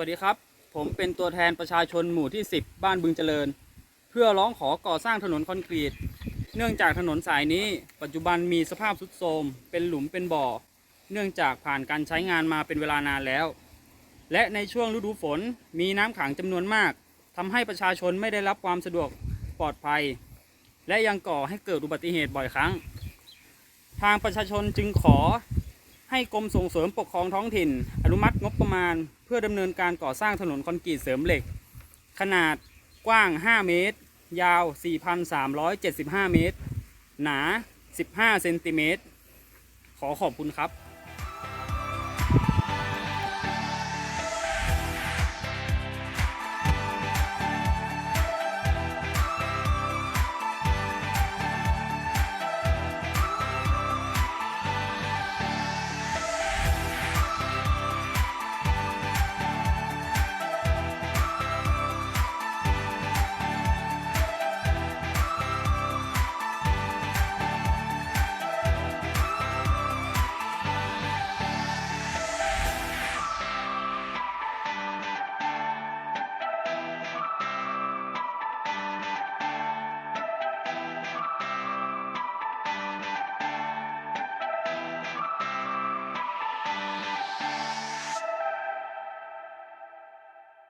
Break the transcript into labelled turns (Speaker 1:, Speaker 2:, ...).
Speaker 1: วัสดีครับ ผมเป็นตัวแทนประชาชนหมู่ที่ 10 บ้านบึงเจริญ เพื่อร้องขอก่อสร้างถนนคอนกรีต เนื่องจากถนนสายนี้ ปัจจุบันมีสภาพทรุดโทรมเป็นหลุมเป็นบ่อ เนื่องจากผ่านการใช้งานมาเป็นเวลานานแล้ว และในช่วงฤดูฝนมีน้ำขังจำนวนมาก ทำให้ประชาชนไม่ได้รับความสะดวกปลอดภัย และยังก่อให้เกิดอุบัติเหตุบ่อยครั้ง ทางประชาชนจึงขอ ให้กรมส่งเสริมปกครองท้องถิ่น อนุมัติงบประมาณ เพื่อดำเนินการก่อสร้างถนนคอนกรีตเสริมเหล็ก ขนาดกว้าง 5 เมตร ยาว 4,375 เมตร หนา 15 เซนติเมตร ขอขอบคุณครับ